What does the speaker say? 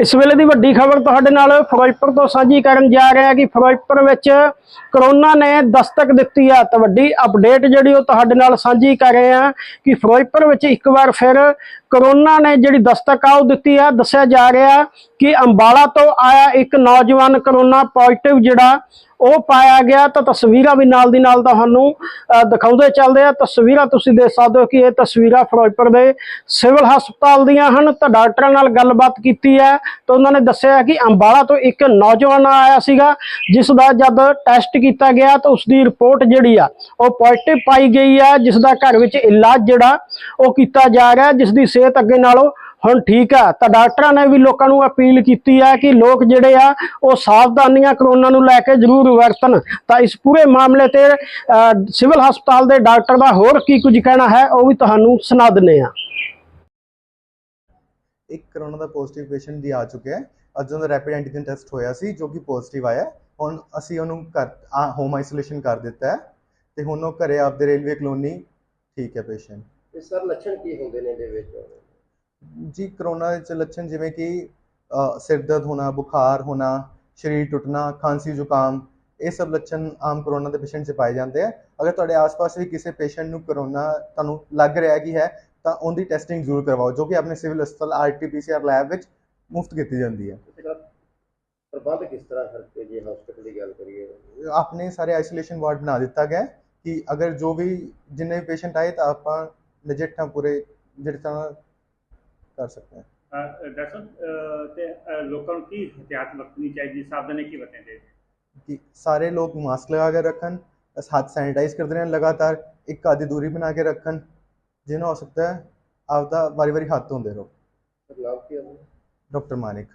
ਇਸ ਵੇਲੇ ਦੀ ਵੱਡੀ ਖਬਰ ਤੁਹਾਡੇ ਨਾਲ ਫਿਰੋਜ਼ਪੁਰ ਤੋਂ ਸਾਂਝੀ ਕਰਨ ਜਾ ਰਹੇ ਹਾਂ ਕਿ ਫਿਰੋਜ਼ਪੁਰ ਵਿੱਚ ਕਰੋਨਾ ਨੇ ਦਸਤਕ ਦਿੱਤੀ ਆ ਤਾਂ ਵੱਡੀ ਅਪਡੇਟ ਜਿਹੜੀ ਉਹ ਤੁਹਾਡੇ ਨਾਲ ਸਾਂਝੀ ਕਰ ਰਹੇ ਹਾਂ ਕਿ ਫਿਰੋਜ਼ਪੁਰ ਵਿੱਚ ਇੱਕ ਵਾਰ ਫਿਰ ਕਰੋਨਾ ਨੇ ਜਿਹੜੀ ਦਸਤਕ ਆ ਉਹ ਦਿੱਤੀ ਆ। ਦੱਸਿਆ ਜਾ ਰਿਹਾ ਕਿ ਅੰਬਾਲਾ ਤੋਂ ਆਇਆ ਇੱਕ ਨੌਜਵਾਨ ਕਰੋਨਾ ਪੋਜ਼ਿਟਿਵ ਜਿਹੜਾ ਉਹ ਪਾਇਆ ਗਿਆ ਤਾਂ ਤਸਵੀਰਾਂ ਵੀ ਨਾਲ ਦੀ ਨਾਲ ਤੁਹਾਨੂੰ ਦਿਖਾਉਂਦੇ ਚੱਲਦੇ ਆ। ਤਸਵੀਰਾਂ ਤੁਸੀਂ ਦੇਖ ਸਕਦੇ ਹੋ ਕਿ ਇਹ ਤਸਵੀਰਾਂ ਫਿਰੋਜ਼ਪੁਰ ਦੇ ਸਿਵਲ ਹਸਪਤਾਲ ਦੀਆਂ ਹਨ। ਤਾਂ ਡਾਕਟਰਾਂ ਨਾਲ ਗੱਲਬਾਤ ਕੀਤੀ ਹੈ ਤਾਂ ਉਹਨਾਂ ਨੇ ਦੱਸਿਆ ਕਿ ਅੰਬਾਲਾ ਤੋਂ ਇੱਕ ਨੌਜਵਾਨ ਆਇਆ ਸੀਗਾ, ਜਿਸ ਦਾ ਜਦ ਟੈਸਟ ਕੀਤਾ ਗਿਆ ਤਾਂ ਉਸ ਦੀ ਰਿਪੋਰਟ ਜਿਹੜੀ ਆ, ਉਹ ਪੋਜ਼ਿਟਿਵ ਪਾਈ ਗਈ ਆ, ਜਿਸ ਦਾ ਘਰ ਵਿੱਚ ਇਲਾਜ ਜਿਹੜਾ, ਉਹ ਕੀਤਾ ਜਾ ਰਿਹਾ, ਜਿਸ ਦੀ ਸਿਹਤ ਅੱਗੇ ਨਾਲੋਂ ਹੁਣ ਠੀਕ ਆ ਤਾਂ ਡਾਕਟਰਾਂ ਨੇ ਵੀ ਲੋਕਾਂ ਨੂੰ ਅਪੀਲ ਕੀਤੀ ਆ ਕਿ ਲੋਕ ਜਿਹੜੇ ਆ ਉਹ ਸਾਵਧਾਨੀਆਂ ਕਰੋਨਾ ਨੂੰ ਲੈ ਕੇ ਜ਼ਰੂਰ ਵਰਤਣ। ਤਾਂ ਇਸ ਪੂਰੇ ਮਾਮਲੇ ਤੇ ਸਿਵਲ ਹਸਪਤਾਲ ਦੇ ਡਾਕਟਰ ਦਾ ਹੋਰ ਕੀ ਕੁਝ ਕਹਿਣਾ ਹੈ ਉਹ ਵੀ ਤੁਹਾਨੂੰ ਸੁਣਾ ਦਿੰਨੇ ਆ। ਇੱਕ ਕਰੋਨਾ ਦਾ ਪੋਜ਼ਿਟਿਵ ਪੇਸ਼ੈਂਟ ਦੀ ਆ ਚੁੱਕਿਆ ਹੈ। ਅੱਜ ਉਹਦਾ ਰੈਪਿਡ ਐਂਟੀਜਨ ਟੈਸਟ ਹੋਇਆ ਸੀ ਜੋ ਕਿ ਪੋਜ਼ਿਟਿਵ ਆਇਆ ਹੈ। ਹੁਣ ਅਸੀਂ ਉਹਨੂੰ ਘਰ ਹੋਮ ਆਈਸੋਲੇਸ਼ਨ ਕਰ ਦਿੱਤਾ ਹੈ। ਤੇ ਹੁਣ ਉਹ ਘਰੇ ਆਪਦੇ ਰੇਲਵੇ ਕਲੋਨੀ ਠੀਕ ਹੈ ਪੇਸ਼ੈਂਟ ਤੇ ਸਰ ਲੱਛਣ ਕੀ ਹੁੰਦੇ ਨੇ ਇਹਦੇ ਵਿੱਚ? ਜੀ ਕਰੋਨਾ ਦੇ ਲੱਛਣ ਜਿਵੇਂ ਕਿ ਸਿਰ ਦਰਦ ਹੋਣਾ ਬੁਖਾਰ ਹੋਣਾ ਸਰੀਰ ਟੁੱਟਣਾ ਖਾਂਸੀ ਜ਼ੁਕਾਮ ਇਹ ਸਭ ਲੱਛਣ ਆਮ ਕਰੋਨਾ ਦੇ ਪੇਸ਼ੈਂਟ 'ਚ ਪਾਏ ਜਾਂਦੇ ਆ। ਅਗਰ ਤੁਹਾਡੇ ਆਸ-ਪਾਸ ਵੀ ਕਿਸੇ ਪੇਸ਼ੈਂਟ ਨੂੰ ਕਰੋਨਾ ਤੁਹਾਨੂੰ ਲੱਗ ਰਿਹਾ ਕਿ ਹੈ ਤਾਂ ਉਹਦੀ ਟੈਸਟਿੰਗ ਜ਼ਰੂਰ ਕਰਵਾਓ ਜੋ ਕਿ ਆਪਣੇ ਸਿਵਲ ਹਸਪਤਾਲ ਆਰਟੀ-ਪੀਸੀਆਰ ਲੈਬ ਵਿੱਚ ਮੁਫਤ ਕੀਤੀ ਜਾਂਦੀ ਹੈ। ਪ੍ਰਬੰਧ ਕਿਸ ਤਰ੍ਹਾਂ ਕਰਕੇ ਜੇ ਹਸਪੀਟਲ ਦੀ ਗੱਲ ਕਰੀਏ? ਆਪਣੇ ਸਾਰੇ ਆਈਸੋਲੇਸ਼ਨ ਵਾਰਡ ਬਣਾ ਦਿੱਤਾ ਗਿਆ ਕਿ ਅਗਰ ਜੋ ਵੀ ਜਿੰਨੇ ਵੀ ਪੇਸ਼ੈਂਟ ਆਏ ਤਾਂ ਆਪਾਂ ਨਜਿੱਠਾਂ ਪੂਰੇ ਜਿਹੜੇ ਕਰ ਸਕਦੇ ਹਾਂ। ਅਹ ਡਾਕਟਰ ਸਾਹਿਬ, ਅਹ ਤੇ ਅਹ ਲੋਕਾਂ ਨੂੰ ਕੀ ਇhtiyਾਤ ਵਰਤਣੀ ਚਾਹੀਦੀ? ਸਾਵਧਾਨੀ ਕੀ ਵਰਤਣੀ ਕਿ ਸਾਰੇ ਲੋਕ ਮਾਸਕ ਲਗਾ ਕੇ ਰੱਖਣ ਹੱਥ ਸੈਨੀਟਾਈਜ਼ ਕਰਦੇ ਰਹਿਣ ਲਗਾਤਾਰ ਇੱਕ ਆਦੀ ਦੂਰੀ ਬਣਾ ਕੇ ਰੱਖਣ ਜਿੰਨਾ ਹੋ ਸਕਦਾ ਹੈ ਆਪਦਾ ਵਾਰੀ ਵਾਰੀ ਹੱਥ ਧੋਂਦੇ ਰਹੋ। ਕੀ ਹੈ ਡਾਕਟਰ ਮਾਨਿਕ।